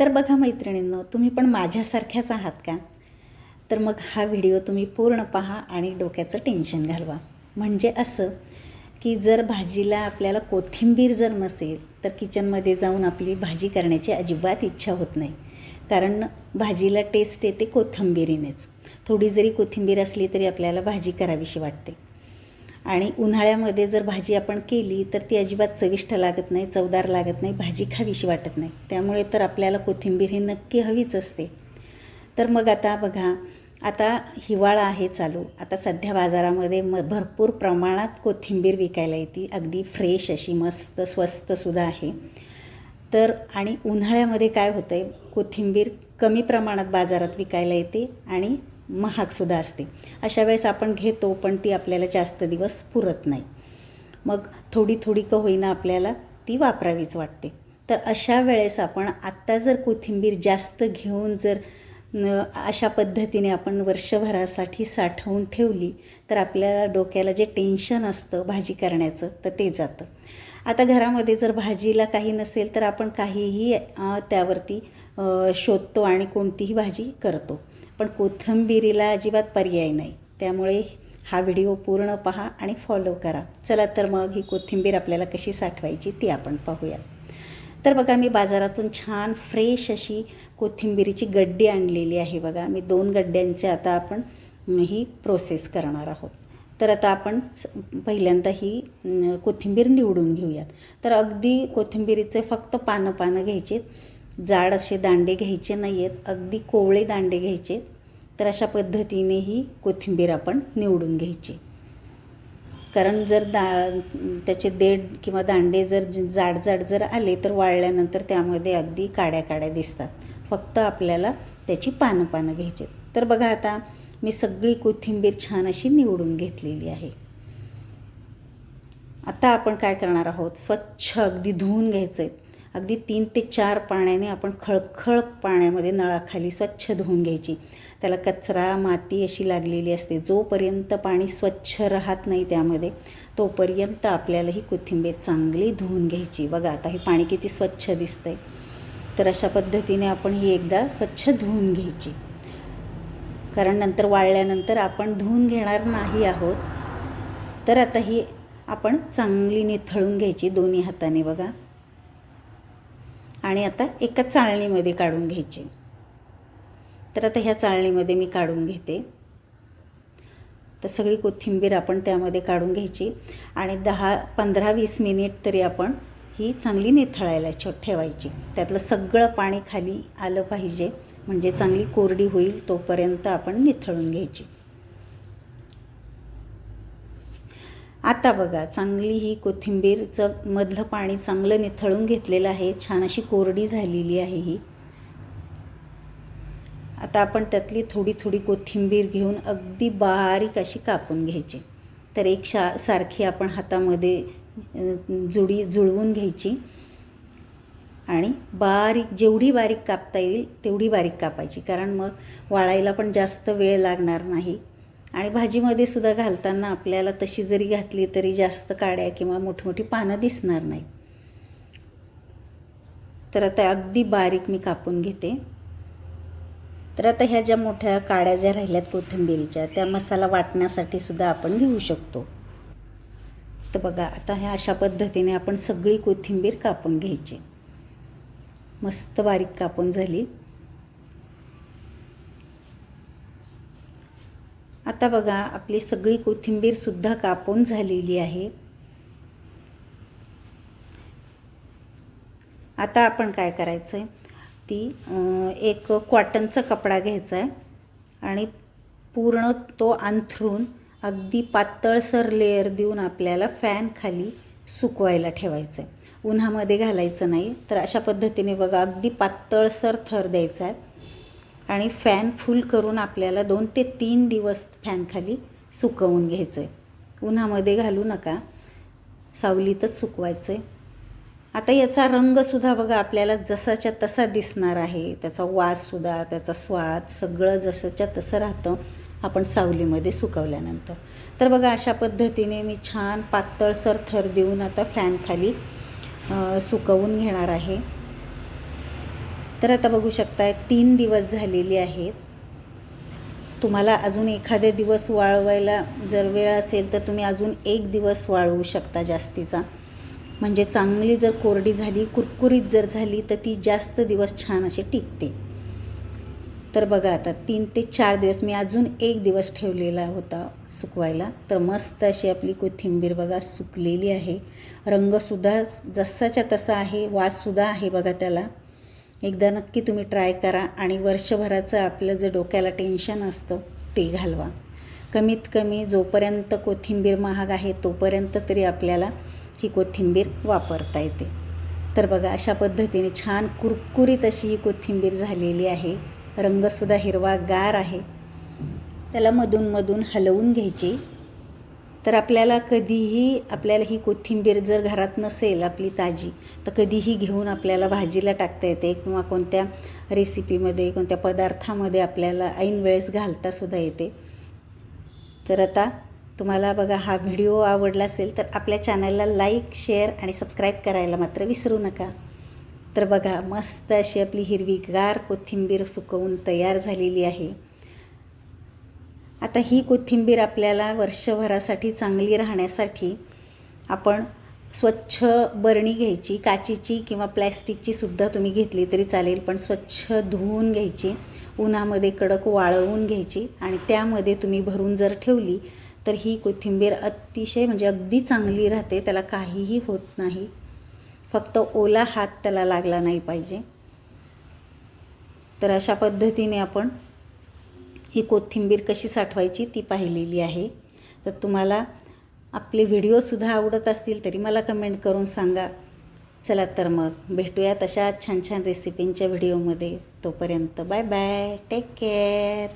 तर बघा मैत्रिणींनो तुम्ही पण माझ्यासारख्याच आहात का? तर मग हा व्हिडिओ तुम्ही पूर्ण पहा आणि डोक्याचं टेन्शन घालवा. म्हणजे असं की जर भाजीला आपल्याला कोथिंबीर जर नसेल तर किचनमध्ये जाऊन आपली भाजी करण्याची अजिबात इच्छा होत नाही. कारण भाजीला टेस्ट येते कोथिंबीरीनेच. थोडी जरी कोथिंबीर असली तरी आपल्याला भाजी करावीशी वाटते. आणि उन्हाळ्यामध्ये जर भाजी आपण केली तर ती अजिबात चविष्ट लागत नाही चवदार लागत नाही भाजी खावीशी वाटत नाही. त्यामुळे तर आपल्याला कोथिंबीर ही नक्की हवीच असते. तर मग आता बघा आता हिवाळा आहे चालू. आता सध्या बाजारामध्ये म भरपूर प्रमाणात कोथिंबीर विकायला येते. अगदी फ्रेश अशी मस्त स्वस्तसुद्धा आहे. तर आणि उन्हाळ्यामध्ये काय होतं आहे कोथिंबीर कमी प्रमाणात बाजारात विकायला येते आणि महागसुद्धा असते. अशा वेळेस आपण घेतो पण ती आपल्याला जास्त दिवस पुरत नाही. मग थोडी थोडी का होईना आपल्याला ती वापरावीच वाटते. तर अशा वेळेस आपण आत्ता जर कोथिंबीर जास्त घेऊन जर अशा पद्धतीने आपण वर्षभरासाठी साठवून ठेवली तर आपल्याला डोक्याला जे टेन्शन असतं भाजी करण्याचं तर ते जातं. आता घरामध्ये जर भाजीला काही नसेल तर आपण काहीही त्यावरती शोधतो आणि कोणतीही भाजी करतो. पण कोथिंबिरीला अजिबात पर्याय नाही. त्यामुळे हा व्हिडिओ पूर्ण पहा आणि फॉलो करा. चला तर मग ही कोथिंबीर आपल्याला कशी साठवायची ती आपण पाहूया. तर बघा मी बाजारातून छान फ्रेश अशी कोथिंबिरीची गड्डी आणलेली आहे बघा. मी दोन गड्ड्यांचे आता आपण ही प्रोसेस करणार आहोत. तर आता आपण पहिल्यांदा ही कोथिंबीर निवडून घेऊयात. तर अगदी कोथिंबिरीचे फक्त पानं पानं घ्यायचे जाड असे दांडे घ्यायचे नाही आहेत अगदी कोवळे दांडे घ्यायचे तर अशा पद्धतीने ही कोथिंबीर आपण निवडून घ्यायची. कारण जर दा त्याचे देड किंवा दांडे जर जाड जाड जर आले तर वाळल्यानंतर त्यामध्ये अगदी काड्या काड्या दिसतात. फक्त आपल्याला त्याची पानं पानं घ्यायची तर बघा आता मी सगळी कोथिंबीर छान अशी निवडून घेतलेली आहे. आता आपण काय करणार आहोत? स्वच्छ अगदी धुवून घ्यायचं आहे अगदी तीन ते चार पाण्याने आपण खळखळ पाण्यामध्ये नळाखाली स्वच्छ धुवून घ्यायची. त्याला कचरा माती अशी लागलेली असते. जोपर्यंत पाणी स्वच्छ राहत नाही त्यामध्ये तोपर्यंत आपल्याला ही कोथिंबीर चांगली धुवून घ्यायची. बघा आता हे पाणी किती स्वच्छ दिसतं आहे तर अशा पद्धतीने आपण ही एकदा स्वच्छ धुवून घ्यायची. कारण नंतर वाळल्यानंतर आपण धुवून घेणार नाही आहोत. तर आता ही आपण चांगली निथळून घ्यायची दोन्ही हाताने. बघा आणि आता एका चाळणीमध्ये काढून घ्यायची. तर आता ह्या चाळणीमध्ये मी काढून घेते. तर सगळी कोथिंबीर आपण त्यामध्ये काढून घ्यायची आणि दहा पंधरा वीस मिनिट तरी आपण ही चांगली निथळायला छो ठेवायची. त्यातलं सगळं पाणी खाली आलं पाहिजे. म्हणजे चांगली कोरडी होईल तोपर्यंत आपण निथळून घ्यायची. आता बघा चांगली ही कोथिंबीरचं मधलं पाणी चांगलं निथळून घेतलेलं आहे. छान अशी कोरडी झालेली आहे ही. आता आपण त्यातली थोडी थोडी कोथिंबीर घेऊन अगदी बारीक अशी कापून घ्यायची. तर एक शा सारखी आपण हातामध्ये जुडी जुळवून घ्यायची. आणि बारीक जेवढी बारीक कापता येईल तेवढी बारीक कापायची. कारण मग वाळायला पण जास्त वेळ लागणार नाही. आणि भाजीमध्ये सुद्धा घालताना आपल्याला तशी जरी घातली तरी जास्त काड्या किंवा मोठमोठी पानं दिसणार नाही. तर आता अगदी बारीक मी कापून घेते. तर आता ह्या ज्या मोठ्या काड्या ज्या राहिल्यात कोथिंबिरीच्या त्या मसाला वाटण्यासाठी सुद्धा आपण घेऊ शकतो. तर बघा आता ह्या अशा पद्धतीने आपण सगळी कोथिंबीर कापून घ्यायची. मस्त बारीक कापून झाली. आता बघा आपली सगळी कोथिंबीरसुद्धा कापून झालेली आहे. आता आपण काय करायचं आहे ती एक कॉटनचा कपडा घ्यायचा आहे आणि पूर्ण तो अंथरून अगदी पातळसर लेअर देऊन आपल्याला फॅन खाली सुकवायला ठेवायचं आहे उन्हामध्ये घालायचं नाही तर अशा पद्धतीने बघा अगदी पातळसर थर द्यायचा आहे आणि फॅन फुल करून आपल्याला दोन ते तीन दिवस फॅनखाली सुकवून घ्यायचं आहे उन्हामध्ये घालू नका. सावलीतच सुकवायचं आहे आता याचा रंगसुद्धा बघा आपल्याला जसाच्या तसा दिसणार आहे. त्याचा वाससुद्धा त्याचा स्वाद सगळं जसंच्या तसं राहतं आपण सावलीमध्ये सुकवल्यानंतर. तर बघा अशा पद्धतीने मी छान पातळसर थर देऊन आता फॅनखाली सुकवून घेणार आहे. तर आता बघू शकताय तीन दिवस झालेले आहेत. तुम्हाला अजून एखादे दिवस वाळवायला जर वेळ असेल तर तुम्ही अजून एक दिवस वाळवू शकता जास्तीचा. म्हणजे चांगली जर कोरडी झाली कुरकुरीत जर झाली तर ती जास्त दिवस छान अशी टिकते. तर बघा आता तीन ते चार दिवस मी अजून एक दिवस ठेवलेला होता सुकवायला. तर मस्त अशी आपली कोथिंबीर बघा सुकलेली आहे. रंगसुद्धा जसाच्या तसा आहे वाससुद्धा आहे बघा त्याला. एकदा नक्की तुम्ही ट्राय करा आणि वर्षभराचं आपलं जे डोक्याला टेन्शन असतं ते घालवा. कमीत कमी जोपर्यंत कोथिंबीर महाग आहे तोपर्यंत तरी आपल्याला ही कोथिंबीर वापरता येते. तर बघा अशा पद्धतीने छान कुरकुरीत अशी ही कोथिंबीर झालेली आहे. रंगसुद्धा हिरवागार आहे. त्याला मधूनमधून हलवून घ्यायची. तर आपल्याला कधीही आपल्याला ही कोथिंबीर जर घरात नसेल आपली ताजी तर कधीही घेऊन आपल्याला भाजीला टाकता येते किंवा कोणत्या रेसिपीमध्ये कोणत्या पदार्थामध्ये आपल्याला ऐन वेळेस घालतासुद्धा येते. तर आता तुम्हाला बघा हा व्हिडिओ आवडला असेल तर आपल्या चॅनलला लाईक शेअर आणि सबस्क्राईब करायला मात्र विसरू नका. तर बघा मस्त अशी आपली हिरवीगार कोथिंबीर सुकवून तयार झालेली आहे. आता ही कोथिंबीर आपल्याला वर्षभरासाठी चांगली राहण्यासाठी आपण स्वच्छ बरणी घ्यायची काचीची किंवा प्लॅस्टिकची सुद्धा तुम्ही घेतली तरी चालेल पण स्वच्छ धुवून घ्यायची उन्हामध्ये कडक वाळवून घ्यायची आणि त्यामध्ये तुम्ही भरून जर ठेवली तर ही कोथिंबीर अतिशय म्हणजे अगदी चांगली राहते त्याला काहीही होत नाही. फक्त ओला हात त्याला लागला नाही पाहिजे. तर अशा पद्धतीने आपण ही कोथिंबीर कशी साठवायची ती पाहिलेली आहे. तर तुम्हाला आपले व्हिडिओसुद्धा आवडत असतील तरी मला कमेंट करून सांगा. चला तर मग भेटूया तशा छान छान रेसिपींच्या व्हिडिओमध्ये. तोपर्यंत बाय बाय. Take care